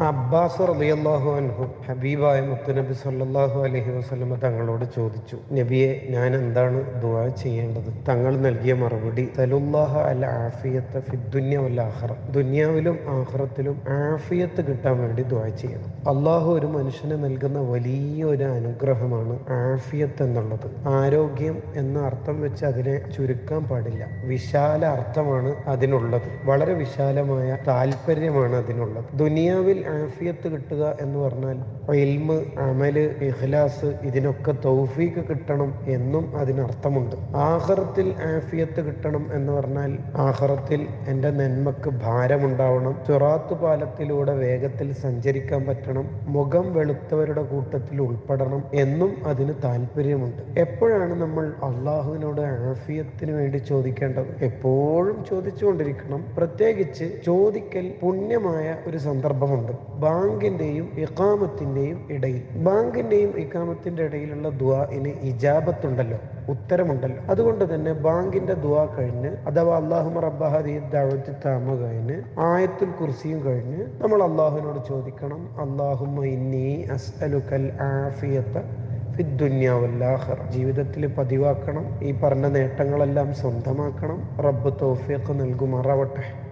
Abbas റളിയല്ലാഹു അൻഹു ഹബീബായ അലൈഹി തങ്ങളോട് ചോദിച്ചു നബിയെ ഞാൻ എന്താണ് ദുആ ചെയ്യേണ്ടത്? തങ്ങൾ നൽകിയ മറുപടി സലുല്ലാഹ അൽ ആഫിയത്ത വൽ ദുനിയാവിലും ആഖിറത്തിലും ആഫിയത്ത് കിട്ടാൻ വേണ്ടി ദുആ ചെയ്യണം. അള്ളാഹു ഒരു മനുഷ്യന് നൽകുന്ന വലിയൊരു അനുഗ്രഹമാണ് ആഫിയത്ത് എന്നുള്ളത്. ആരോഗ്യം എന്ന അർത്ഥം വെച്ച് അതിനെ ചുരുക്കാൻ പാടില്ല. വിശാല അർത്ഥമാണ് അതിനുള്ളത്. വളരെ വിശാലമായ താല്പര്യമാണ് അതിനുള്ളത്. ദുനിയാവിൽ ആഫിയത്ത് കിട്ടുക എന്ന് പറഞ്ഞാൽ ഇൽമ് അമൽ ഇഖ്ലാസ് ഇതിനൊക്കെ തൗഫീക്ക് കിട്ടണം എന്നും അതിനർത്ഥമുണ്ട്. ആഹ്റത്തിൽ ആഫിയത്ത് കിട്ടണം എന്ന് പറഞ്ഞാൽ ആഹ്റത്തിൽ എന്റെ നന്മക്ക് ഭാരമുണ്ടാവണം. ചുറാത്ത് പാലത്തിലൂടെ വേഗത്തിൽ സഞ്ചരിക്കാൻ പറ്റണം. മുഖം വെളുത്തവരുടെ കൂട്ടത്തിൽ ഉൾപ്പെടണം എന്നും അതിന് താല്പര്യമുണ്ട്. എപ്പോഴാണ് നമ്മൾ അള്ളാഹുവിനോട് ആഫിയത്തിന് വേണ്ടി ചോദിക്കേണ്ടത്? എപ്പോഴും ചോദിച്ചുകൊണ്ടിരിക്കണം. പ്രത്യേകിച്ച് പുണ്യമായ ഒരു സന്ദർഭമുണ്ട്. ബാങ്കിന്റെയും ഇക്കാമത്തിന്റെയും ഇടയിൽ. ബാങ്കിന്റെയും ഇക്കാമത്തിന്റെ ഇടയിലുള്ള ദ്വാന് ഇജാബത്തുണ്ടല്ലോ ഉത്തരമുണ്ടല്ലോ. അതുകൊണ്ട് തന്നെ ബാങ്കിന്റെ ദുആ കഴിഞ്ഞ് അഥവാ അള്ളാഹു റബ്ബഹദി ദഅവത്തി താമ കഴിഞ്ഞ് ആയത്തുൽ കുർസിയും കഴിഞ്ഞ് നമ്മൾ അള്ളാഹുവിനോട് ചോദിക്കണം അള്ളാഹുമ്മ ഇന്നി അസ്അലുക്കൽ ജീവിതത്തിൽ പതിവാക്കണം ഈ പറഞ്ഞ നേട്ടങ്ങളെല്ലാം സ്വന്തമാക്കണം. റബ്ബ് തോഫിയൊക്കെ നൽകുമാറാവട്ടെ.